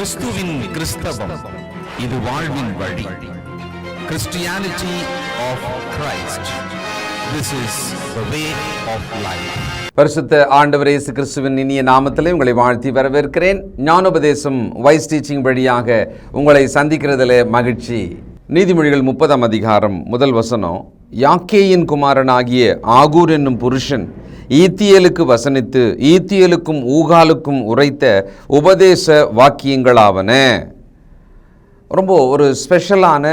கிறிஸ்துவின் கிறிஸ்தவம். இது வாழ்வின் வழி. Christianity of Christ this is the way of life பரிசுத்த ஆண்டவர் இயேசு கிறிஸ்துவின் இனிய நாமத்திலே உங்களை வாழ்த்தி வரவேற்கிறேன். ஞானோபதேசம் வைஸ் டீச்சிங் வழியாக உங்களை சந்திக்கிறதுல மகிழ்ச்சி. நீதிமொழிகள் முப்பதாம் அதிகாரம் முதல் வசனம் யாக்கேயின் குமாரனாகிய ஆகூர் என்னும் புருஷன் ஈத்தியலுக்கு வசனித்து ஈத்தியலுக்கும் ஊகாலுக்கும் உரைத்த உபதேச வாக்கியங்களாவன. ரொம்ப ஒரு ஸ்பெஷலான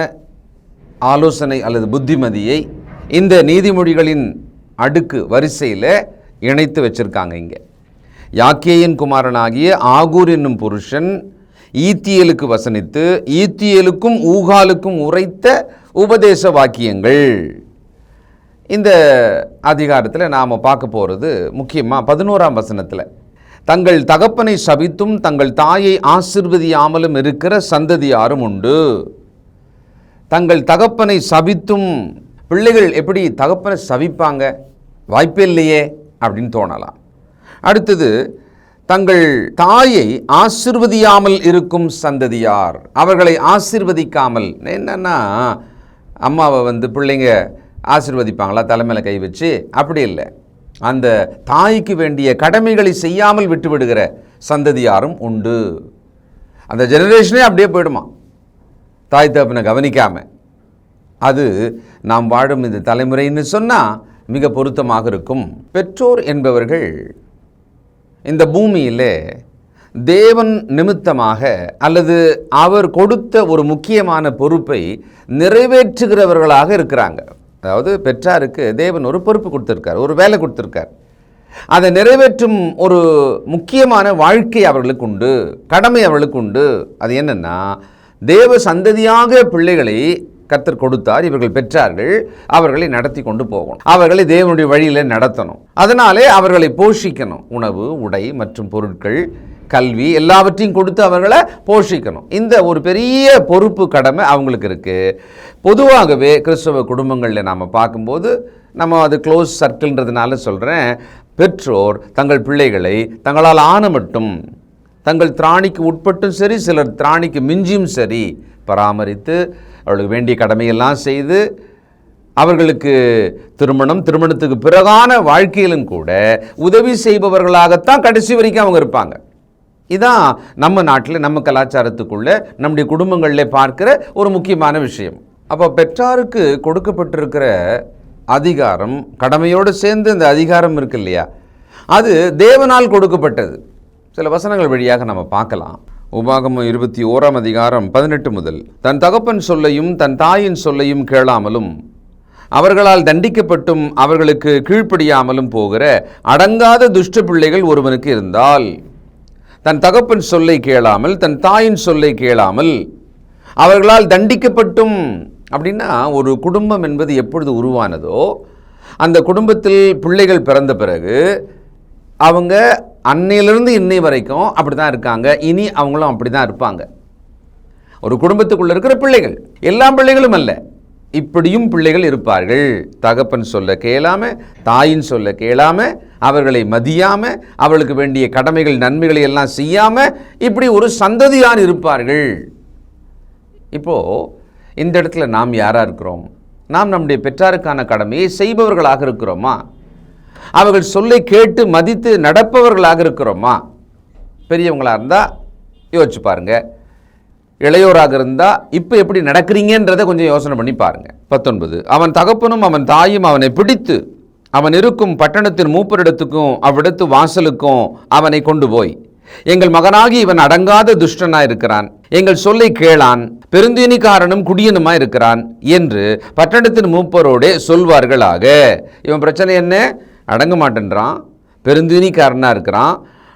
ஆலோசனை அல்லது புத்திமதியை இந்த நீதிமொழிகளின் அடுக்கு வரிசையில் இணைத்து வச்சுருக்காங்க இங்கே. யாக்கேயின் குமாரனாகிய ஆகூர் என்னும் புருஷன் ஈத்தியலுக்கு வசனித்து ஈத்தியலுக்கும் ஊகாலுக்கும் உரைத்த உபதேச வாக்கியங்கள். இந்த அதிகாரத்தில் நாம் பார்க்க போகிறது முக்கியமாக பதினோராம் வசனத்தில். தங்கள் தகப்பனை சபித்தும் தங்கள் தாயை ஆசிர்வதியாமலும் இருக்கிற சந்ததியாரும் உண்டு. தங்கள் தகப்பனை சபித்தும் பிள்ளைகள் எப்படி தகப்பனை சபிப்பாங்க? வாய்ப்பே இல்லையே அப்படின்னு தோணலாம். அடுத்தது தங்கள் தாயை ஆசிர்வதியாமல் இருக்கும் சந்ததியார் அவர்களை ஆசிர்வதிக்காமல் என்னன்னா அம்மாவை வந்து பிள்ளைங்க ஆசிர்வதிப்பாங்களா தலைமையில் கை வச்சு? அப்படி இல்லை. அந்த தாய்க்கு வேண்டிய கடமைகளை செய்யாமல் விட்டு விடுகிற சந்ததியாரும் உண்டு. அந்த ஜெனரேஷனே அப்படியே போயிடுமா? தாய் தகப்பனை கவனிக்காமல் அது நாம் வாழும் இந்த தலைமுறைன்னு சொன்னால் மிக பொருத்தமாக இருக்கும். பெற்றோர் என்பவர்கள் இந்த பூமியில் தேவன் நிமித்தமாக அல்லது அவர் கொடுத்த ஒரு முக்கியமான பொறுப்பை நிறைவேற்றுகிறவர்களாக இருக்கிறாங்க. அதாவது பெற்றாருக்கு தேவன் ஒரு பொறுப்பு கொடுத்துருக்கார் ஒரு வேலை கொடுத்துருக்கார். அதை நிறைவேற்றும் ஒரு முக்கியமான வாழ்க்கை அவர்களுக்கு உண்டு கடமை அவர்களுக்கு உண்டு. அது என்னென்னா தேவ சந்ததியாக பிள்ளைகளை கத்தர் கொடுத்தார் இவர்கள் பெற்றார்கள் அவர்களை நடத்தி கொண்டு போகணும். அவர்களை தேவனுடைய வழியில் நடத்தணும். அதனாலே அவர்களை போஷிக்கணும். உணவு உடை மற்றும் பொருட்கள் கல்வி எல்லாவற்றையும் கொடுத்து அவர்களை போஷிக்கணும். இந்த ஒரு பெரிய பொறுப்பு கடமை அவங்களுக்கு இருக்குது பொதுவாகவே கிறிஸ்தவ குடும்பங்களில் நாம் பார்க்கும்போது நம்ம அது க்ளோஸ் சர்க்கிள்ன்றதுனால சொல்கிறேன் பெற்றோர் தங்கள் பிள்ளைகளை தங்களால் ஆன மட்டும் தங்கள் திராணிக்கு உட்பட்டும் சரி சிலர் திராணிக்கு மிஞ்சியும் சரி பராமரித்து அவளுக்கு வேண்டிய கடமையெல்லாம் செய்து அவர்களுக்கு திருமணம் திருமணத்துக்கு பிறகான வாழ்க்கையிலும் கூட உதவி செய்பவர்களாகத்தான் கடைசி வரைக்கும் அவங்க இருப்பாங்க. இதான் நம்ம நாட்டில் நம்ம கலாச்சாரத்துக்குள்ளே நம்முடைய குடும்பங்களில் பார்க்கிற ஒரு முக்கியமான விஷயம். அப்போ பெற்றாருக்கு கொடுக்கப்பட்டிருக்கிற அதிகாரம் கடமையோடு சேர்ந்து இந்த அதிகாரம் இருக்கு இல்லையா? அது தேவனால் கொடுக்கப்பட்டது. சில வசனங்கள் வழியாக நம்ம பார்க்கலாம். உபாகமம் இருபத்தி ஓராம் அதிகாரம் பதினெட்டு முதல் தன் தகப்பன் சொல்லையும் தன் தாயின் சொல்லையும் கேளாமலும் அவர்களால் தண்டிக்கப்பட்டும் அவர்களுக்கு கீழ்ப்படியாமலும் போகிற அடங்காத துஷ்ட பிள்ளைகள் ஒருவனுக்கு இருந்தால் தன் தகப்பன் சொல்லை கேளாமல் தன் தாயின் சொல்லை கேளாமல் அவர்களால் தண்டிக்கப்பட்டும் அப்படின்னா ஒரு குடும்பம் என்பது எப்பொழுது உருவானதோ அந்த குடும்பத்தில் பிள்ளைகள் பிறந்த பிறகு அவங்க அன்னையிலிருந்து இன்னை வரைக்கும் அப்படி தான் இருக்காங்க. இனி அவங்களும் அப்படி தான் இருப்பாங்க. ஒரு குடும்பத்துக்குள்ள இருக்கிற பிள்ளைகள் எல்லா பிள்ளைகளும் அல்ல. இப்படியும் பிள்ளைகள் இருப்பார்கள். தகப்பன் சொல்ல கேளாம தாயின் சொல்ல கேளாமல் அவர்களை மதியாமல் அவர்களுக்கு வேண்டிய கடமைகள் நன்மைகளை எல்லாம் செய்யாமல் இப்படி ஒரு சந்ததியான் இருப்பார்கள். இப்போது இந்த இடத்துல நாம் யாராக இருக்கிறோம்? நாம் நம்முடைய பெற்றாருக்கான கடமையை செய்பவர்களாக இருக்கிறோமா? அவர்கள் சொல்லை கேட்டு மதித்து நடப்பவர்களாக இருக்கிறோமா? பெரியவங்களாக இருந்தால் யோசிச்சு பாருங்க. இளையோராக இருந்தால் இப்போ எப்படி நடக்கிறீங்கன்றதை கொஞ்சம் யோசனை பண்ணி பாருங்கள் பத்தொன்பது அவன் தகப்பனும் அவன் தாயும் அவனை பிடித்து அவன் இருக்கும் பட்டணத்தின் மூப்பரிடத்துக்கும் அவ்விடத்து வாசலுக்கும் அவனை கொண்டு போய். எங்கள் மகனாகி இவன் அடங்காத துஷ்டனா இருக்கிறான் எங்கள் சொல்லை கேளான் பெருந்தீனிக்காரனும் குடியனுமா இருக்கிறான் என்று பட்டணத்தின் மூப்பரோடே சொல்வார்களாக. இவன் பிரச்சனை என்ன? அடங்க மாட்டேன்றான் பெருந்தீனிக்காரனாக இருக்கிறான்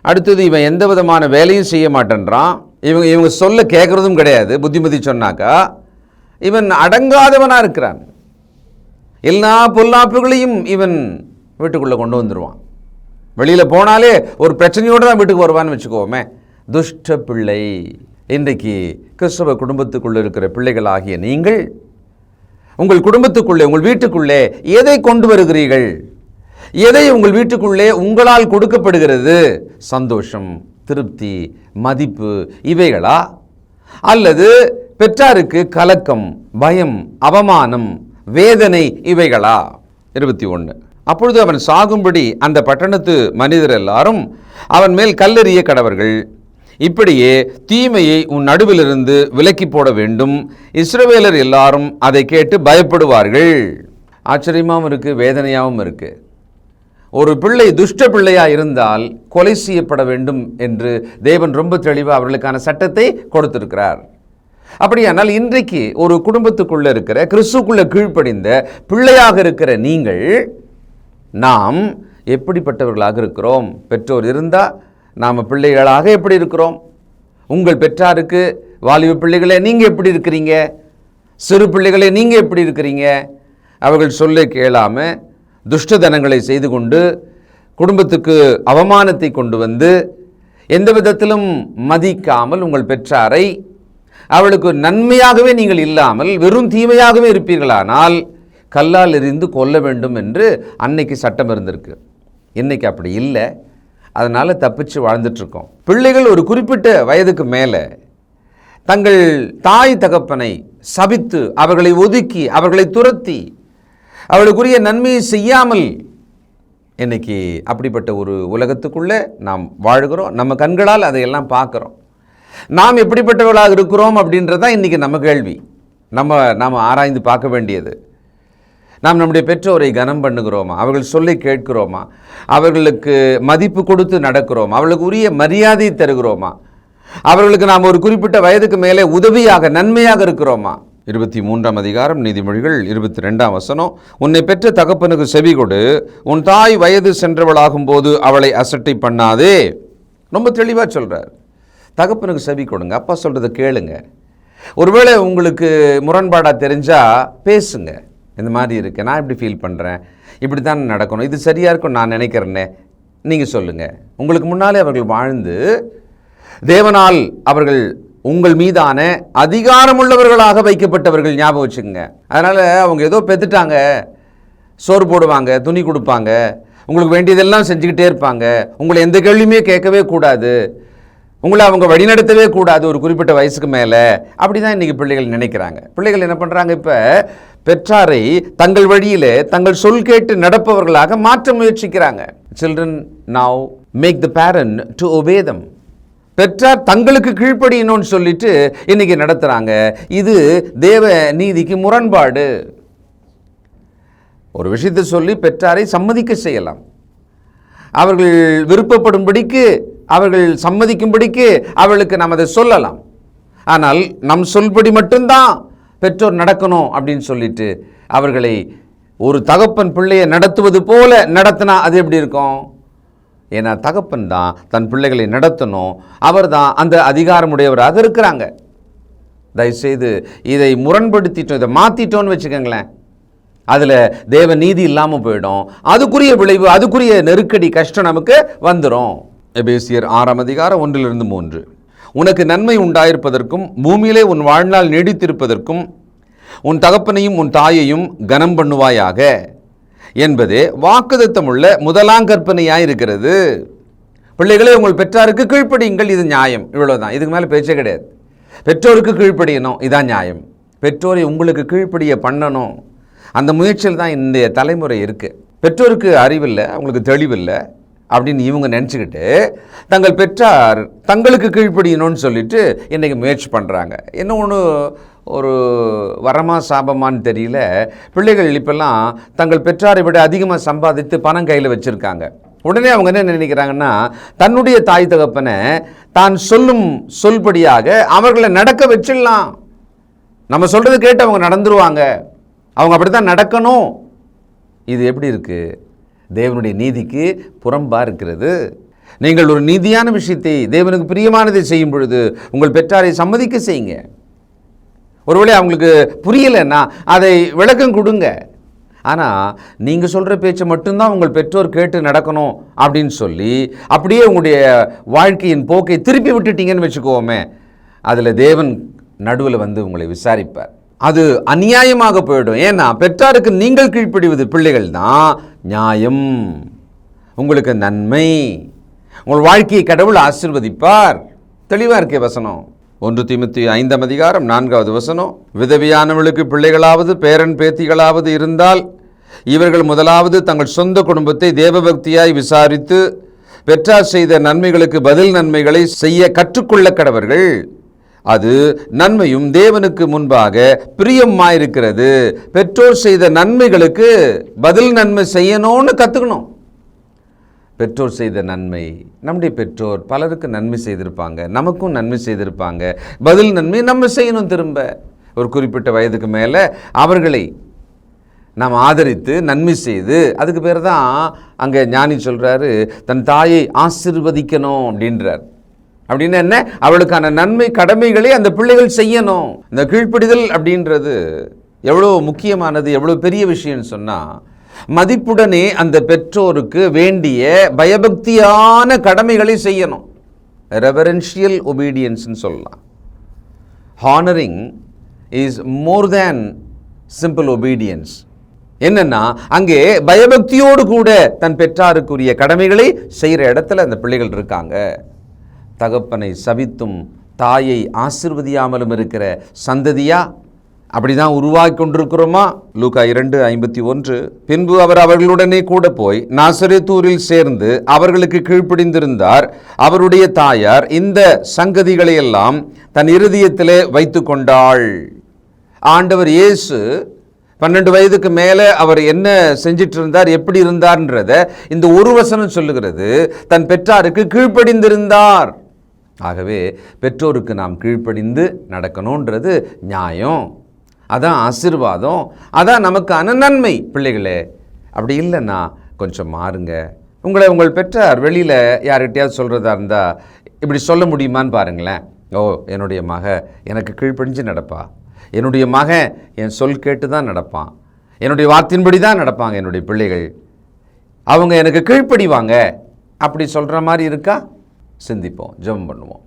அடுத்தது இவன் எந்த விதமான வேலையும் செய்ய மாட்டேன்றான். இவங்க இவங்க சொல்ல கேட்குறதும் கிடையாது புத்திமதி சொன்னாக்கா. இவன் அடங்காதவனாக இருக்கிறான் எல்லா பொல்லாப்புகளையும் இவன் வீட்டுக்குள்ளே கொண்டு வந்துடுவான் வெளியில் போனாலே ஒரு பிரச்சனையோடு தான் வீட்டுக்கு வருவான்னு வச்சுக்கோமே. துஷ்ட பிள்ளை. இன்றைக்கு கிறிஸ்தவ குடும்பத்துக்குள்ளே இருக்கிற பிள்ளைகளாகிய நீங்கள் உங்கள் குடும்பத்துக்குள்ளே உங்கள் வீட்டுக்குள்ளே எதை கொண்டு வருகிறீர்கள்? எதை உங்கள் வீட்டுக்குள்ளே உங்களால் கொடுக்கப்படுகிறது? சந்தோஷம் திருப்தி மதிப்பு இவைகளா? அல்லது பெற்றாருக்கு கலக்கம் பயம் அவமானம் வேதனை இவைகளா? இருபத்தி ஒன்று அப்பொழுது அவன் சாகும்படி அந்த பட்டணத்து மனிதர் எல்லாரும் அவன் மேல் கல்லெறிய கடவர்கள். இப்படியே தீமையை உன் நடுவிலிருந்து விலக்கி போட வேண்டும். இஸ்ரவேலர் எல்லாரும் அதை கேட்டு பயப்படுவார்கள். ஆச்சரியமாகவும் இருக்குது வேதனையாகவும் இருக்குது ஒரு பிள்ளை துஷ்ட பிள்ளையாக இருந்தால் கொலை செய்யப்பட வேண்டும் என்று தேவன் ரொம்ப தெளிவாக அவர்களுக்கான சட்டத்தை கொடுத்திருக்கிறார். அப்படியானால் இன்றைக்கு ஒரு குடும்பத்துக்குள்ளே இருக்கிற கிறிஸ்துக்குள்ளே கீழ்ப்படிந்த பிள்ளையாக இருக்கிற நீங்கள் நாம் எப்படிப்பட்டவர்களாக இருக்கிறோம்? பெற்றோர் இருந்தால் நாம் பிள்ளைகளாக எப்படி இருக்கிறோம்? உங்கள் பெற்றாருக்கு வாலிப பிள்ளைகளே நீங்கள் எப்படி இருக்கிறீங்க? சிறு பிள்ளைகளே நீங்கள் எப்படி இருக்கிறீங்க? அவர்கள் சொல்ல கேளாமல் துஷ்டதனங்களை செய்து கொண்டு குடும்பத்துக்கு அவமானத்தை கொண்டு வந்து எந்த விதத்திலும் மதிக்காமல் உங்கள் பெற்றாரை அவளுக்கு நன்மையாகவே நீங்கள் இல்லாமல் வெறும் தீமையாகவே இருப்பீர்களானால் கல்லால் எறிந்து கொல்ல வேண்டும் என்று அன்னைக்கு சட்டம் இருந்திருக்கு. இன்னைக்கு அப்படி இல்லை. அதனால் தப்பிச்சு வாழ்ந்துட்டுருக்கோம். பிள்ளைகள் ஒரு குறிப்பிட்ட வயதுக்கு மேலே தங்கள் தாய் தகப்பனை சபித்து அவர்களை ஒதுக்கி அவர்களை துரத்தி அவளுக்குரிய நன்மையை செய்யாமல் இன்னைக்கு அப்படிப்பட்ட ஒரு உலகத்துக்குள்ளே நாம் வாழ்கிறோம். நம்ம கண்களால் அதையெல்லாம் பார்க்குறோம். நாம் எப்படிப்பட்டவர்களாக இருக்கிறோம் அப்படின்றது தான் இன்றைக்கி நம்ம கேள்வி. நம்ம நாம் ஆராய்ந்து பார்க்க வேண்டியது. நாம் நம்முடைய பெற்றோரை கனம் பண்ணுகிறோமா? அவர்கள் சொல்லி கேட்கிறோமா? அவர்களுக்கு மதிப்பு கொடுத்து நடக்கிறோமா? அவர்களுக்கு உரிய மரியாதை தருகிறோமா? அவர்களுக்கு நாம் ஒரு குறிப்பிட்ட வயதுக்கு மேலே உதவியாக நன்மையாக இருக்கிறோமா? இருபத்தி மூன்றாம் அதிகாரம் நீதிமொழிகள் இருபத்தி ரெண்டாம் வசனம். உன்னை பெற்ற தகப்பனுக்கு செவி கொடு. உன் தாய் வயது சென்றவளாகும் போது அவளை அசட்டை பண்ணாதே. ரொம்ப தெளிவாக சொல்கிறார் தகப்பனுக்கு செவி கொடுங்க. அப்பா சொல்கிறத கேளுங்க. ஒருவேளை உங்களுக்கு முரண்பாடாக தெரிஞ்சால் பேசுங்க. இந்த மாதிரி இருக்கு. நான் இப்படி ஃபீல் பண்ணுறேன் இப்படி தான் நடக்கணும். இது சரியாக இருக்கும் நான் நினைக்கிறேன்னே நீங்கள் சொல்லுங்கள் உங்களுக்கு முன்னாலே அவர்கள் வாழ்ந்து தேவனால் அவர்கள் உங்கள் மீதான அதிகாரமுள்ளவர்களாக வைக்கப்பட்டவர்கள் ஞாபகம் வச்சுக்கோங்க. அதனால் அவங்க ஏதோ பெத்துட்டாங்க. சோறு போடுவாங்க துணி கொடுப்பாங்க. உங்களுக்கு வேண்டியதெல்லாம் செஞ்சுக்கிட்டே இருப்பாங்க. உங்களை எந்த கேள்வியுமே கேட்கவே கூடாது. உங்களை அவங்க வழிநடத்தவே கூடாது ஒரு குறிப்பிட்ட வயசுக்கு மேலே. அப்படி தான் இன்றைக்கி பிள்ளைகள் நினைக்கிறாங்க. பிள்ளைகள் என்ன பண்ணுறாங்க இப்போ? பெற்றாரை தங்கள் வழியில் தங்கள் சொல் கேட்டு நடப்பவர்களாக மாற்ற முயற்சிக்கிறாங்க. Children now make the parent to obey them பெற்றார் தங்களுக்கு கீழ்ப்படியணும்னு சொல்லிட்டு இன்னைக்கு நடத்துகிறாங்க இது தேவ நீதிக்கு முரண்பாடு. ஒரு விஷயத்தை சொல்லி பெற்றாரை சம்மதிக்க செய்யலாம். அவர்கள் விருப்பப்படும்படிக்கு அவர்கள் சம்மதிக்கும்படிக்கு அவர்களுக்கு நாம் அதை சொல்லலாம். ஆனால் நம் சொல்படி மட்டும்தான் பெற்றோர் நடக்கணும் அப்படின்னு சொல்லிட்டு அவர்களை ஒரு தகப்பன் பிள்ளையை நடத்துவது போல நடத்தினா அது எப்படி இருக்கும்? ஏன்னா தகப்பன் தான் தன் பிள்ளைகளை நடத்தணும். அவர் தான் அந்த அதிகாரமுடையவராக இருக்கிறாங்க. தயவுசெய்து இதை முரண்படுத்திட்டோம் இதை மாற்றிட்டோன்னு வச்சுக்கோங்களேன். அதில் தேவ நீதி இல்லாமல் போயிடும். அதுக்குரிய விளைவு அதுக்குரிய நெருக்கடி கஷ்டம் நமக்கு வந்துடும் எபேசியர் ஆறாம் அதிகாரம் ஒன்றிலிருந்து மூன்று. உனக்கு நன்மை உண்டாயிருப்பதற்கும் பூமியிலே உன் வாழ்நாள் நீடித்திருப்பதற்கும் உன் தகப்பனையும் உன் தாயையும் கனம் பண்ணுவாயாக. என்பதே வாக்குதத்தமுள்ள முதலாம் கற்பனையாக இருக்கிறது பிள்ளைகளே உங்கள் பெற்றாருக்கு கீழ்ப்படியுங்கள் இது நியாயம். இவ்வளோதான் இதுக்கு மேலே பேச்சே கிடையாது. பெற்றோருக்கு கீழ்ப்படியணும் இதான் நியாயம். பெற்றோரை உங்களுக்கு கீழ்ப்படிய பண்ணணும். அந்த முயற்சியில் தான் இந்த தலைமுறை இருக்குது பெற்றோருக்கு அறிவில்லை அவங்களுக்கு தெளிவில்லை. அப்படின்னு இவங்க நினச்சிக்கிட்டு தங்கள் பெற்றார் தங்களுக்கு கீழ்ப்படியணும்னு சொல்லிட்டு இன்றைக்கி முயற்சி பண்ணுறாங்க என்ன ஒன்று ஒரு வரமா சாபமான்னு தெரியல. பிள்ளைகள் இப்பெல்லாம் தங்கள் பெற்றாரை விட அதிகமாக சம்பாதித்து பணம் கையில் வச்சுருக்காங்க. உடனே அவங்க என்ன நினைக்கிறாங்கன்னா தன்னுடைய தாய் தகப்பனை தான் சொல்லும் சொல்படியாக அவர்களை நடக்க வச்சிடலாம். நம்ம சொல்கிறது கேட்டு அவங்க நடந்துருவாங்க. அவங்க அப்படி தான் நடக்கணும். இது எப்படி இருக்குது தேவனுடைய நீதிக்கு புறம்பாக இருக்கிறது. நீங்கள் ஒரு நீதியான விஷயத்தை தேவனுக்கு பிரியமானதை செய்யும் பொழுது உங்கள் பெற்றாரை சம்மதிக்க செய்யுங்க. ஒருவேளை அவங்களுக்கு புரியலைன்னா அதை விளக்கம் கொடுங்க. ஆனால் நீங்கள் சொல்கிற பேச்சை மட்டும்தான் உங்கள் பெற்றோர் கேட்டு நடக்கணும் அப்படின்னு சொல்லி அப்படியே உங்களுடைய வாழ்க்கையின் போக்கை திருப்பி விட்டுட்டீங்கன்னு வச்சுக்கோமே அதில் தேவன் நடுவில் வந்து உங்களை விசாரிப்பார். அது அநியாயமாக போயிடும். ஏன்னா பெற்றாருக்கு நீங்கள் கீழ்ப்படிவது பிள்ளைகள் தான் நியாயம். உங்களுக்கு நன்மை. உங்கள் வாழ்க்கையை கடவுள் ஆசிர்வதிப்பார். தெளிவாக இருக்கே வசனம். ஒன்று தீமத்தி ஐந்தாம் அதிகாரம் நான்காவது வசனம். விதவியானவளுக்கு பிள்ளைகளாவது பேரன் பேத்திகளாவது இருந்தால் இவர்கள் முதலாவது தங்கள் சொந்த குடும்பத்தை தேவபக்தியாய் விசாரித்து பெற்றார் செய்த நன்மைகளுக்கு பதில் நன்மைகளை செய்ய கற்றுக்கொள்ள கடவர்கள். அது நன்மையும் தேவனுக்கு முன்பாக பிரியமாயிருக்கிறது. பெற்றோர் செய்த நன்மைகளுக்கு பதில் நன்மை செய்யணும்னு கற்றுக்கணும் பெற்றோர் செய்த நன்மை நம்முடைய பெற்றோர் பலருக்கு நன்மை செய்திருப்பாங்க நமக்கும் நன்மை செய்திருப்பாங்க. பதில் நன்மை நம்ம செய்யணும் திரும்ப. ஒரு குறிப்பிட்ட வயதுக்கு மேலே அவர்களை நாம் ஆதரித்து நன்மை செய்து அதுக்கு பேர் தான் அங்கே ஞானி சொல்கிறாரு தன் தாயை ஆசிர்வதிக்கணும் அப்படின்றார். அப்படின்னு என்ன? அவளுக்கான நன்மை கடமைகளை அந்த பிள்ளைகள் செய்யணும். இந்த கீழ்ப்படிதல் அப்படின்றது எவ்வளோ முக்கியமானது எவ்வளோ பெரிய விஷயம்னு சொன்னால் மதிப்புடனே அந்த பெற்றோருக்கு வேண்டிய பயபக்தியான கடமைகளை செய்யணும். ரெவரன்ஷியல் ஒபீடியன்ஸ்னு சொல்லலாம். Honouring is more than simple obedience என்னன்னா அங்கே பயபக்தியோடு கூட தன் பெற்றாருக்குரிய கடமைகளை செய்கிற இடத்துல அந்த பிள்ளைகள் இருக்காங்க. தகப்பனை சபித்தும் தாயை ஆசிர்வதியாமலும் இருக்கிற சந்ததியா? அப்படிதான் உருவாக்கி கொண்டிருக்கிறோமா? லூக்கா இரண்டு ஐம்பத்தி ஒன்று. பின்பு அவர் அவர்களுடனே கூட போய் நாசரேத்தூரில் சேர்ந்து அவர்களுக்கு கீழ்ப்படிந்திருந்தார். அவருடைய தாயார் இந்த சங்கதிகளை எல்லாம் தன் இருதயத்திலே வைத்து கொண்டாள். ஆண்டவர் இயேசு பன்னெண்டு வயதுக்கு மேலே அவர் என்ன செஞ்சிட்டு இருந்தார் எப்படி இருந்தார்ன்றத இந்த ஒரு வசனம் சொல்லுகிறது. தன் பெற்றாருக்கு கீழ்ப்படிந்திருந்தார். ஆகவே பெற்றோருக்கு நாம் கீழ்ப்படிந்து நடக்கணுன்றது நியாயம். அதான் ஆசீர்வாதம். அதான் நமக்கான நன்மை பிள்ளைகளே. அப்படி இல்லைன்னா கொஞ்சம் மாறுங்க. உங்களை உங்கள் பெற்றார் வெளியில் யார்கிட்டயாவது சொல்கிறதா இருந்தால் இப்படி சொல்ல முடியுமான்னு பாருங்களேன். ஓ என்னுடைய மக எனக்கு கீழ்ப்படிஞ்சு நடப்பா. என்னுடைய மகன் என் சொல் கேட்டு தான் நடப்பான். என்னுடைய வார்த்தையின்படி தான் நடப்பாங்க என்னுடைய பிள்ளைகள். அவங்க எனக்கு கீழ்ப்படிவாங்க. அப்படி சொல்கிற மாதிரி இருக்கா? சிந்திப்போம் ஜெபம் பண்ணுவோம்.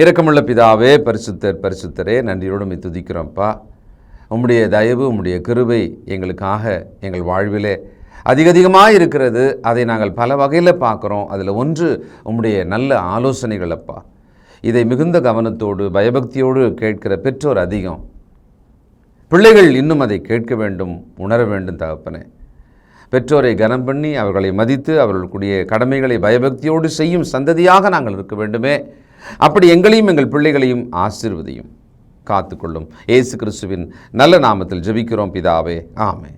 இரக்கமுள்ள பிதாவே பரிசுத்தர் பரிசுத்தரே நன்றியோடு உம்மை துதிக்கிறோம்ப்பா உம்முடைய தயவு உம்முடைய கிருபை எங்களுக்காக எங்கள் வாழ்விலே அதிக அதிகமாக இருக்கிறது. அதை நாங்கள் பல வகையில் பார்க்குறோம். அதில் ஒன்று உம்முடைய நல்ல ஆலோசனைகள் அப்பா. இதை மிகுந்த கவனத்தோடு பயபக்தியோடு கேட்கிற பெற்றோர் அதிகம். பிள்ளைகள் இன்னும் அதை கேட்க வேண்டும் உணர வேண்டும் தகப்பனே. பெற்றோரை கனம் பண்ணி அவர்களை மதித்து அவர்களுக்குரிய கடமைகளை பயபக்தியோடு செய்யும் சந்ததியாக நாங்கள் இருக்க வேண்டுமே. அப்படி எங்களையும் எங்கள் பிள்ளைகளையும் ஆசிர்வதியும். காத்துக்கொள்ளும். இயேசு கிறிஸ்துவின் நல்ல நாமத்தில் ஜெபிக்கிறோம் பிதாவே. ஆமே